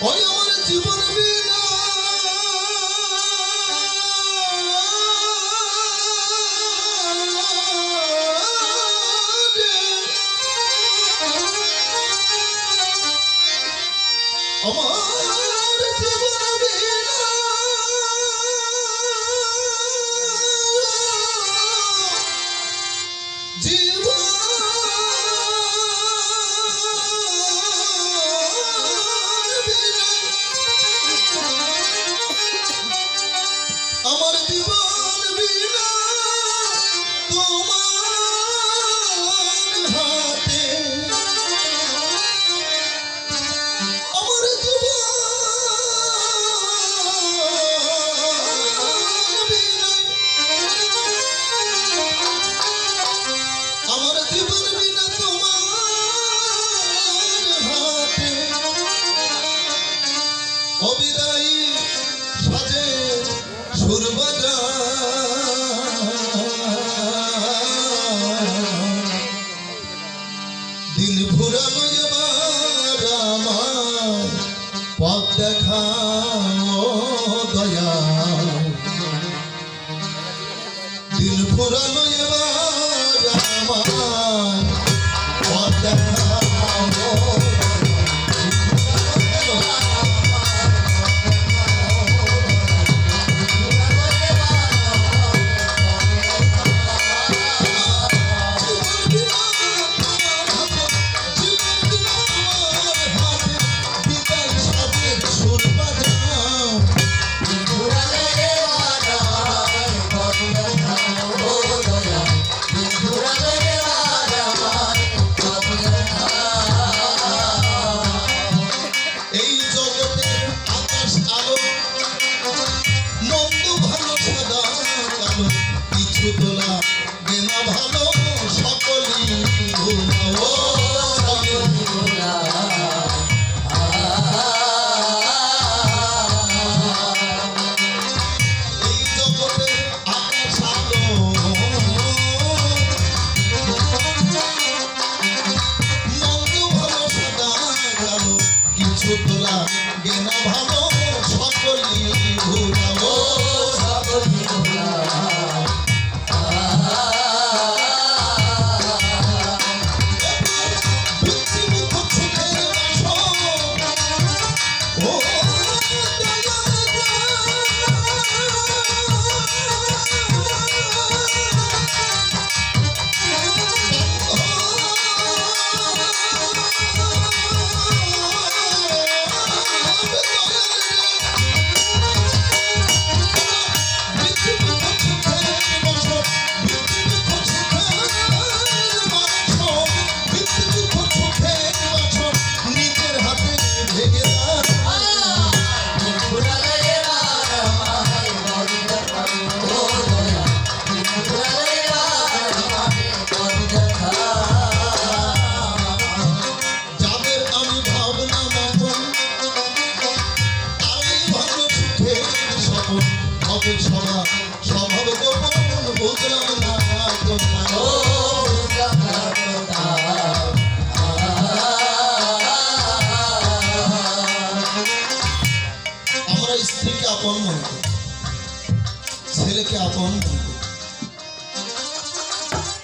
ওই আমার জীবন আমার আমার জীবন বিনা। তোমার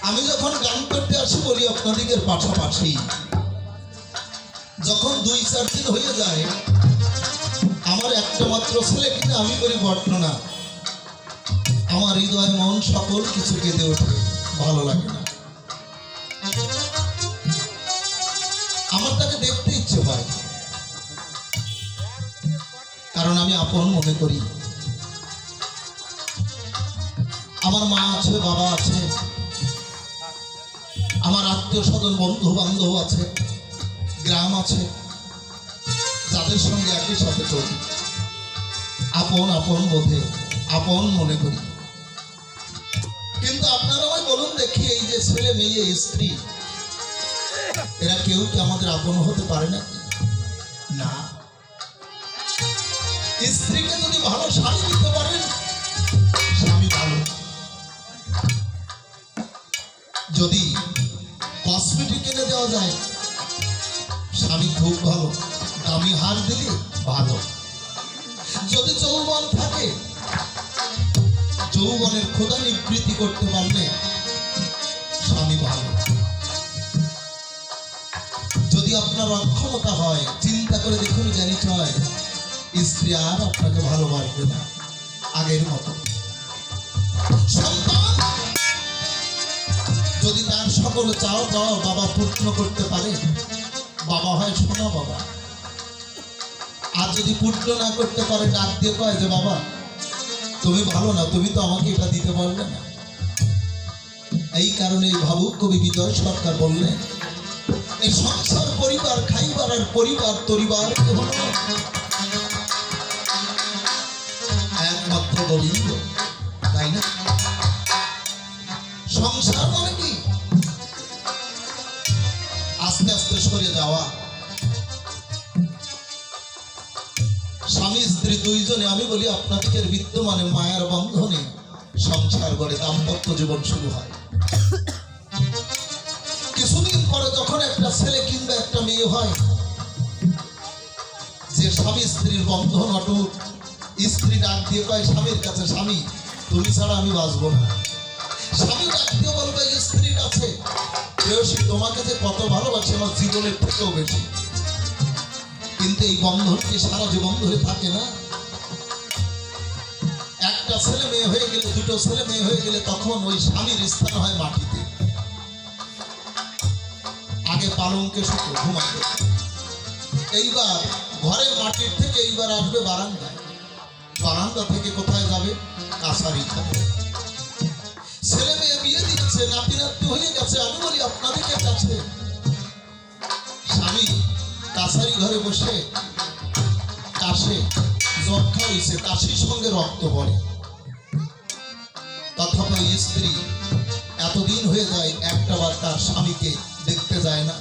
আমি যখন গান করতে আসি বলি আপনাদিকের পাশাপাশি, যখন দুই চার দিন হয়ে যায়, আমার একটা মাত্র ছেলে কিনা আমি করি বর্ণনা। আমার হৃদয় মন সকল কিছু কেঁদে ওঠে, ভালো লাগে না। আমার তাকে দেখতে ইচ্ছে হয়, কারণ আমি আপন মনে করি। আমার মা আছে, বাবা আছে আত্মীয় স্বজন বন্ধু বান্ধব আছে, গ্রাম আছে, যাদের সঙ্গে একই সাথে চলি। আপন আপন বোধে, আপন মনে করি। কিন্তু আপনারা আমায় বলুন দেখি, এই যে ছেলে মেয়ে, স্ত্রী, এরা কেউ কি আমাদের আপন হতে পারে না? না। স্ত্রীকে যদি ভালো শাড়ি দিতে পারেন, স্বামী ভালো। যদি দেওয়া যায়? স্বামী খুব ভালো, দামি হার দিলি ভালো। যদি যৌবন থাকে, যৌবনের ক্ষুধা নিবৃত্তি করতে পারলে স্বামী ভালো। যদি আপনার অক্ষমতা হয়, চিন্তা করে দেখুন জ্ঞানী হয় স্ত্রী আর আপনাকে ভালোবাসবে না, আগের মতো। সন্তান সকল চাও পাওয়া বাবা পূর্ণ করতে পারে। বাবা হয় শোনা বাবা। আর যদি পূর্ণ না করতে পারে, ডাক দিয়ে কয় যে, বাবা, তুমি ভালো না, তুমি তো আমাকে এটা দিতে পারবে না। এই কারণে ভাবুক কবি বিজয় সরকার বললেন, এই সংসার, পরিবার, খাইবার আর পরিবার, তরিবার একমাত্র গোবিন্দ দুইজনে, আমি বলি আপনাদের বিদ্যমানে মায়ার বন্ধনে সংসার গড়ে দাম্পত্য জীবন শুরু হয়। কিছুদিন পরে যখন একটা ছেলে কিংবা একটা মেয়ে হয়, যে স্বামী স্ত্রীর বন্ধন অটুট, স্ত্রী ডাক দিয়ে কয়, স্বামীর কাছে, স্বামী, তুমি ছাড়া আমি বাঁচবো না। স্বামী ডাক দিয়ে বলবে, স্ত্রীর কাছে তোমাকে যে কত ভালোবাসে, আমার জীবনের থেকেও বেশি। কিন্তু এই বন্ধন কি সারা জীবন ধরে থাকে না? একটা ছেলে মেয়ে হয়ে গেলে, দুটো ছেলে মেয়ে হয়ে গেলে তখন ওই স্বামীর স্থান হয় মাটিতে। আগে পালঙ্কে শুধু ঘুমাতে। এইবার ঘরের মাটির থেকে এইবার আসবে বারান্দায়। বারান্দা থেকে কোথায় যাবে? কাছারি যাবে ছেলে মেয়ে বিয়ে দিচ্ছে নাতি নাতি হয়ে গেছে, আমি বলি আপনাদের কাছে। স্বামী কাছারি ঘরে বসে কাশে যক্ষা হয়েছে কাশির সঙ্গে রক্ত পড়ে। ওই স্ত্রী এতদিন হয়ে যায় একটাবার তার স্বামীকে দেখতে যায় না।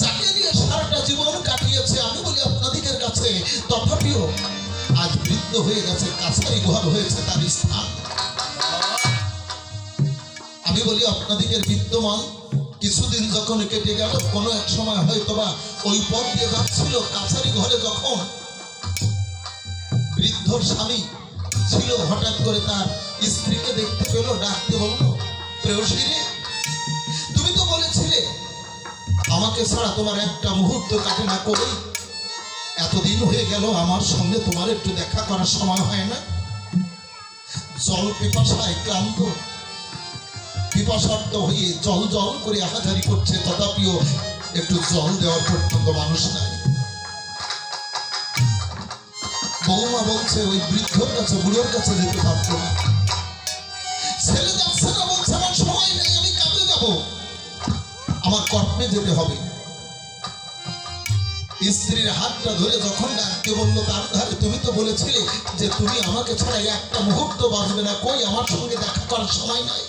যাকে নিয়ে সারাটা জীবন কাটিয়েছে, আমি বলি আপনাদের কাছে, তথাপিও আজ বৃদ্ধ হয়ে গেছে, কাছারি ঘর হয়েছে তার স্থান। আমি বলি আপনাদের বিদ্যমান কিছুদিন যখন কেটে গেল, কোনো এক সময় হয়তো বা ওই পথ দিয়ে যাচ্ছিল, কাছারি ঘরে যখন বৃদ্ধর স্বামী ছিল হঠাৎ করে তার স্ত্রীকে দেখতে পেল ডাকতে বলল প্রেয়সী তুমি তো বলেছিলে, আমাকে ছাড়া তোমার একটা মুহূর্ত কাটে না করে এতদিন হয়ে গেল, আমার সঙ্গে তোমার একটু দেখা করার সময় হয় না। জল পিপাসায় ক্লান্ত। পিপাসার্থ হয়ে জল জল করে আহাজারি করছে, তথাপিও একটু জল দেওয়ার পর্যন্ত মানুষ নাই। বৌমা বলছে, ওই বৃদ্ধর কাছে, বুড়োর কাছে যেতে পারতো না। কর্মে যেতে হবে। স্ত্রীর হাতটা ধরে যখন ডাকতে বলল তার ধারে তুমি তো বলেছিলে যে তুমি আমাকে ছাড়া একটা মুহূর্ত বাঁচবে না। কই আমার সঙ্গে দেখা করার সময় নাই?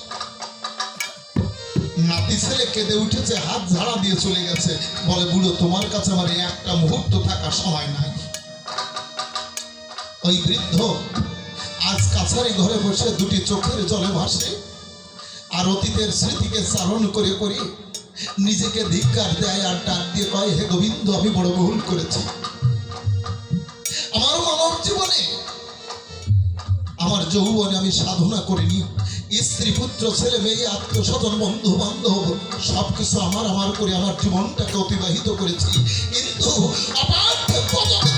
নাতি ছেলে কেঁদে উঠেছে, হাত ঝাড়া দিয়ে চলে গেছে। বলে, বুড়ো, তোমার কাছে আমার একটা মুহূর্ত থাকার সময় নাই। ওই বৃদ্ধ আজ কাছারি ঘরে বসে দুটি চোখের জলে ভাসে, আর অতীতের স্মৃতিকে চালন করে করে নিজেকে ধিক্কার দেয় আর ডাক দিয়ে কয়, হে গোবিন্দ, আমি বড় ভুল করেছি। আমার মানব জীবনে, আমার যৌবনে আমি সাধনা করিনি। স্ত্রী, পুত্র, ছেলে, মেয়ে আত্মীয় স্বজন বন্ধু বান্ধব সবকিছু আমার আমার করে আমার জীবনটাকে অতিবাহিত করেছি। কিন্তু অপার্থিব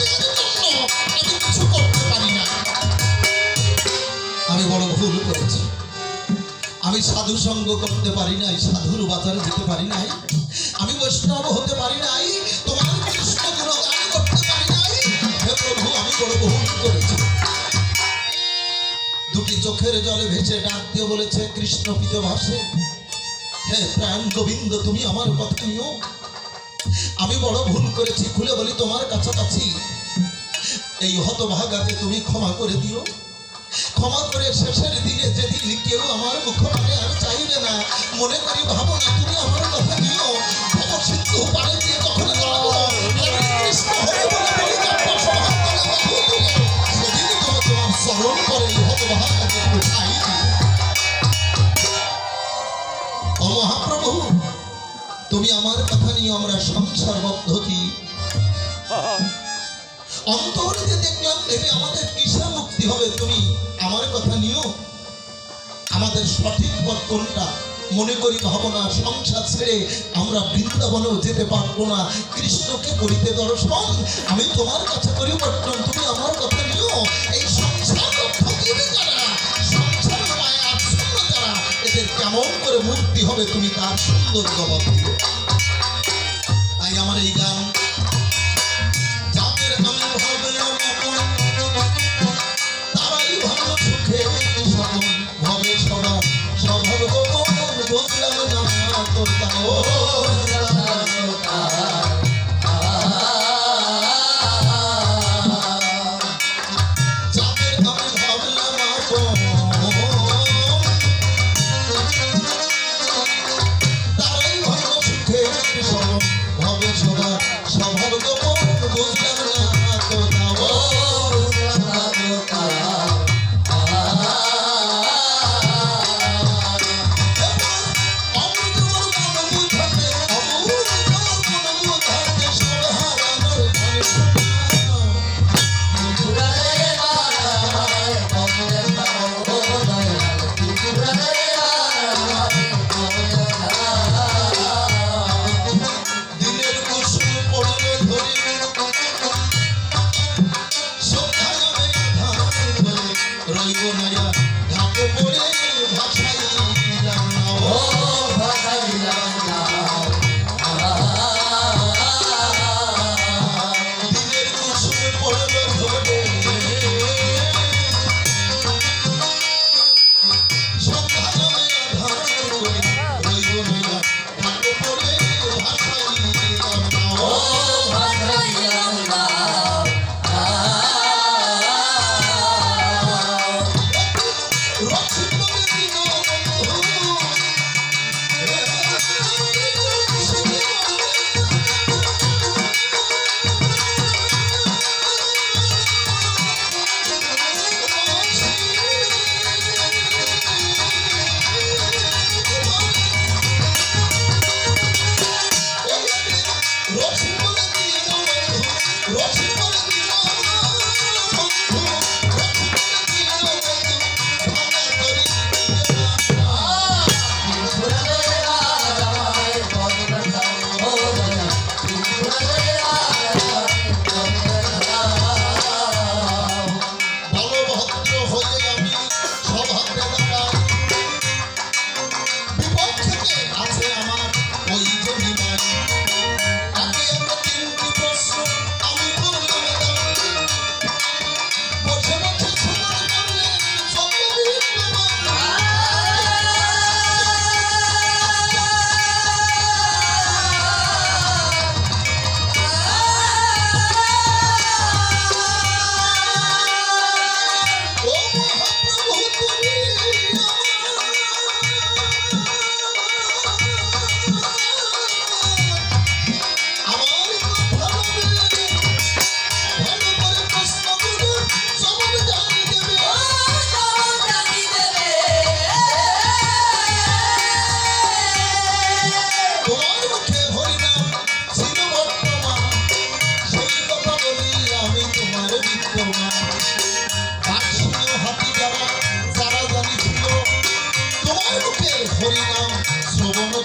সাধু সঙ্গ করতে পারি নাই, সাধুর বাজারে যেতে পারি নাই। আমি বৈষ্ণব হতে পারি নাই, তোমার দুটি চোখের জলে ভেসে ডাক দিয়ে বলেছে, কৃষ্ণ পিত ভাসে হে প্রাণ গোবিন্দ, তুমি আমার কথা আমি বড় ভুল করেছি, খুলে বলি তোমার কাছাকাছি। এই হতভাগাকে তুমি ক্ষমা করে দিও। ক্ষমা করে শেষের দিনে যেদিন কেউ আমার মুখপানে আর চাইবে না, মনে করি ভাবো না তুমি আমার কথা সিন্ধু পারে দিয়ে দিও ও মহাপ্রভু, তুমি আমার কথা নিয়ে আমরা সংসার পদ্ধতি অন্তহরিতে দেখলাম ভেবে আমাদের কিসা মুক্তি হবে। তুমি আমার কথা নিও। আমাদের সঠিক পথ কোনটা? মনে করি না সংসার ছেড়ে আমরা বৃন্দাবনেও যেতে পারব না। কৃষ্ণকে করিতে দর্শন, আমি তোমার কাছে করি বর্তমান তুমি আমার কথা নিও। এই সংসার কেমন করে মুক্তি হবে তুমি তার সুন্দর জবাব দিও তাই আমার এই গান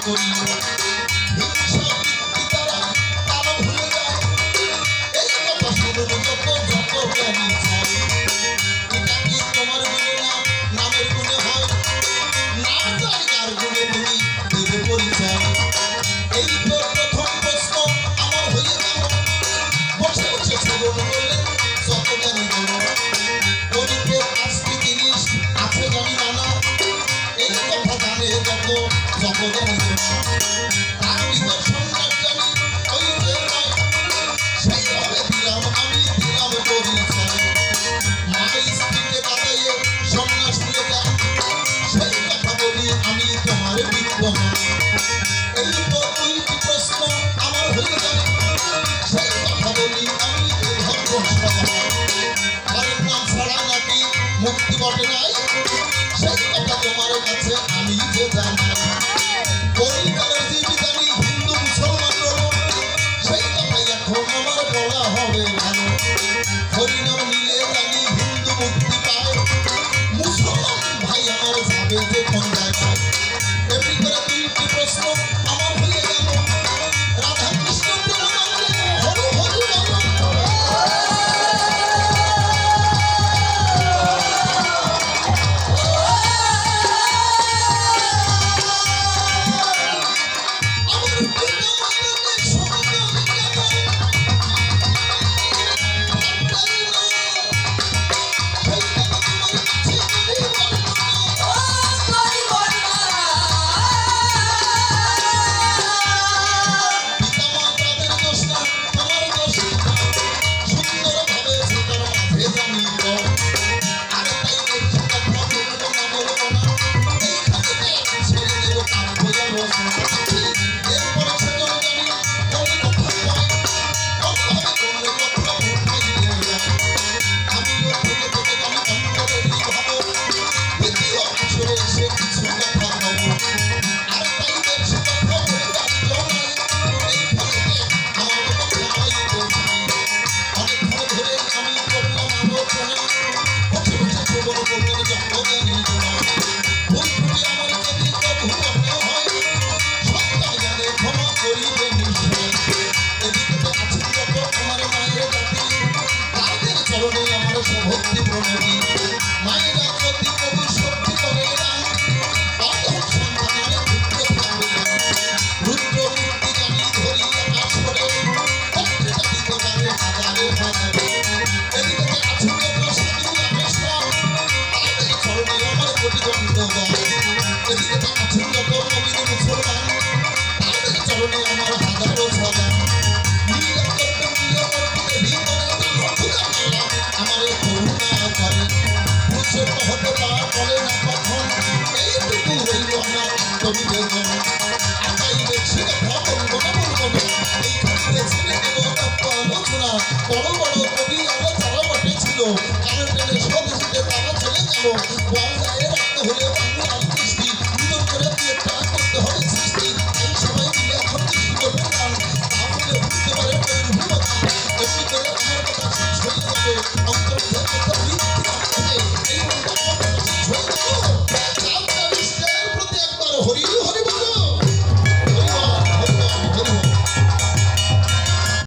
বন্ধু তার নিকট তোলা হবে ভালো হরিনাম